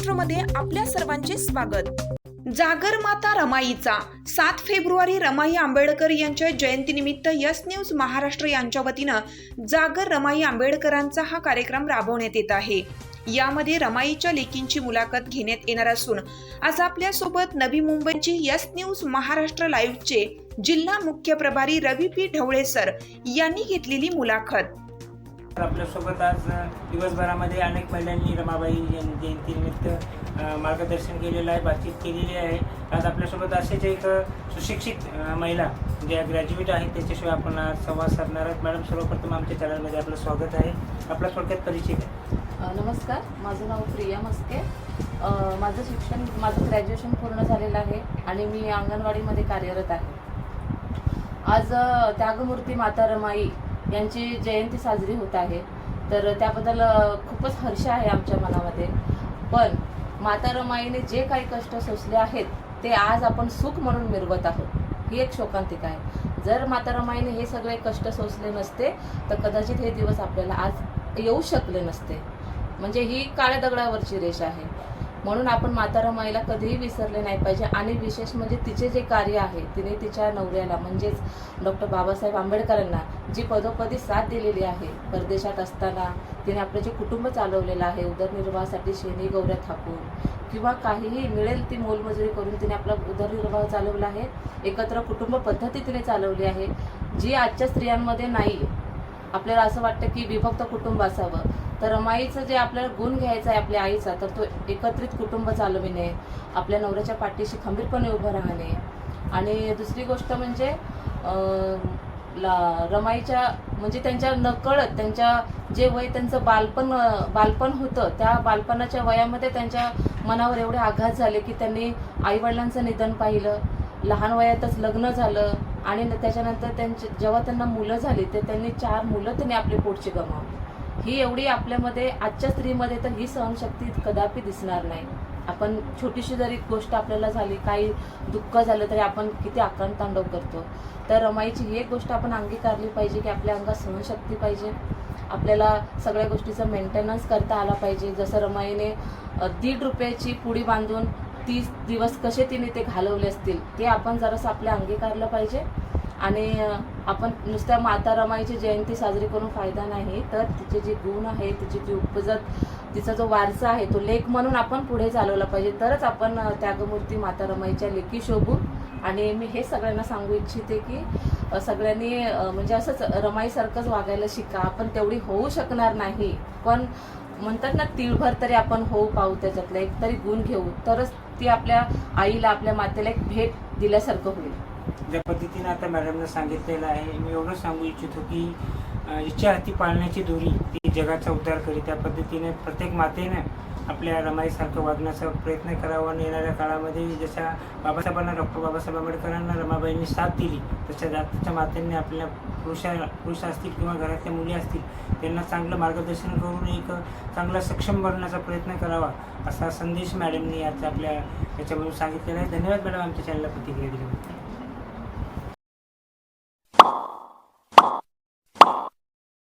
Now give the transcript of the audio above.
आपल्या सर्वांचे स्वागत. जागर माता रमाईचा. सात फेब्रुवारी रमाई आंबेडकर यांच्या जयंतीनिमित्त यस न्यूज महाराष्ट्र यांच्या वतीनं जागर रमाई आंबेडकरांचा हा कार्यक्रम राबवण्यात येत आहे. यामध्ये रमाईच्या लेकींची मुलाखत घेण्यात येणार असून आज आपल्यासोबत नवी मुंबईची यस न्यूज महाराष्ट्र लाईव्हचे जिल्हा मुख्य प्रभारी रवी पी ढवळे सर यांनी घेतलेली मुलाखत. आपल्यासोबत आज दिवसभरामध्ये अनेक महिलांनी रमाबाई जयंतीनिमित्त मार्गदर्शन केलेलं आहे बातचीत केलेली आहे. आज आपल्यासोबत असेच एक सुशिक्षित महिला ज्या ग्रॅज्युएट आहेत त्याच्याशिवाय आपण आज संवाद साधणार आहोत. मॅडम सर्वप्रथम आमच्या चॅनलमध्ये आपलं स्वागत आहे. आपला थोडक्यात परिचय आहे नमस्कार. माझं नाव प्रिया मस्के. माझं शिक्षण माझं ग्रॅज्युएशन पूर्ण झालेलं आहे आणि मी अंगणवाडीमध्ये कार्यरत आहे. आज त्यागमूर्ती माता रमाई यांची जयंती साजरी होत आहे. तर त्याबद्दल खूपच हर्ष आहे आमच्या मनामध्ये. पण माता रमाईने जे काही कष्ट सोसले आहेत ते आज आपण सुख म्हणून मिरवत आहोत. ही एक शोकांतिका आहे. जर माता रमाईने हे सगळे कष्ट सोसले नसते तर कदाचित हे दिवस आपल्याला आज येऊ शकले नसते. म्हणजे ही काळ्या दगडावरची रेष आहे. म्हणून आपण माता रमाईला कधीही विसरले नाही पाहिजे. आणि विशेष म्हणजे तिचे जे कार्य आहे तिने तिच्या नवऱ्याला म्हणजेच डॉक्टर बाबासाहेब आंबेडकरांना जी पदोपदी साथ दिलेली आहे परदेशात असताना तिने आपलं जे कुटुंब चालवलेलं आहे उदरनिर्वाहासाठी शेणी गौऱ्या थापून किंवा काहीही मिळेल ती मोलमजुरी करून तिने आपला उदरनिर्वाह चालवला आहे. एकत्र कुटुंब पद्धती तिने चालवली आहे. जी आजच्या स्त्रियांमध्ये नाही. आपल्याला असं वाटतं की विभक्त कुटुंब असावं. तर रमाईचं जे आपल्याला गुण घ्यायचा आहे आपल्या आईचा तर तो एकत्रित कुटुंब चालविणे आपल्या नवऱ्याच्या पाठीशी खंबीरपणे उभं राहणे. आणि दुसरी गोष्ट म्हणजे ला रमाईच्या म्हणजे त्यांच्या नकळत त्यांच्या जे वय त्यांचं बालपण बालपण होतं त्या बालपणाच्या वयामध्ये त्यांच्या मनावर एवढे आघात झाले की त्यांनी आईवडिलांचं निधन पाहिलं. लहान वयातच लग्न झालं आणि न- त्याच्यानंतर त्यांचे जेव्हा त्यांना मुलं झाली तर त्यांनी चार मुलं त्यांनी आपली पोटची गमावली. ही एवढी आपल्यामध्ये आजच्या स्त्रीमध्ये तर ही सहनशक्ती कदापि दिसणार नाही. आपण छोटीशी जरी गोष्ट आपल्याला झाली काही दुःख झालं तरी आपण किती आक्रम तांडव करतो. तर रमाईची ही एक गोष्ट आपण अंगीकारली पाहिजे की आपल्या अंगात सहनशक्ती पाहिजे. आपल्याला सगळ्या गोष्टीचं मेंटेनन्स करता आला पाहिजे. जसं रमाईने दीड रुपयाची पुडी बांधून तीस दिवस कसे तिने ते घालवले असतील ते आपण जरासं आपल्या अंगीकारलं पाहिजे. आणि आपण नुसत्या माता रमाईची जयंती साजरी करून फायदा नाही तर तिचे जे गुण आहे तिची जी उपजत तिचा जो वारसा आहे तो लेख म्हणून आपण पुढे चालवला पाहिजे. तरच आपण त्यागमूर्ती माता रमाईच्या लेखी शोभू. आणि मी हे सगळ्यांना सांगू इच्छिते की सगळ्यांनी म्हणजे असंच रमाईसारखंच वागायला शिका. आपण तेवढी होऊ शकणार नाही. पण म्हणतात ना तिळभर तरी आपण होऊ पाहू त्याच्यातला. एक तरी गुण घेऊ. तरच ती आपल्या आईला आपल्या मातेला एक भेट दिल्यासारखं होईल. ज्या पद्धतीनं आता मॅडमनं सांगितलेलं आहे मी एवढंच सांगू इच्छितो की इच्छा हाती पाळण्याची दोरी ती जगाचा उद्धार करी. त्या पद्धतीने प्रत्येक मातेनं आपल्या रमाईसारखं वागण्याचा प्रयत्न करावा. आणि येणाऱ्या काळामध्ये जशा बाबासाहेबांना डॉक्टर बाबासाहेब आंबेडकरांना रमाबाईंनी साथ दिली तशा जातीच्या मातेंनी आपल्या पुरुषा पुरुष असतील किंवा घरातल्या मुली असतील त्यांना चांगलं मार्गदर्शन करून एक चांगला सक्षम बनण्याचा प्रयत्न करावा असा संदेश मॅडमनी आज आपल्या याच्यामधून सांगितलेला आहे. धन्यवाद मॅडम आमच्या चॅनलला प्रतिक्रिया दिल्याबद्दल.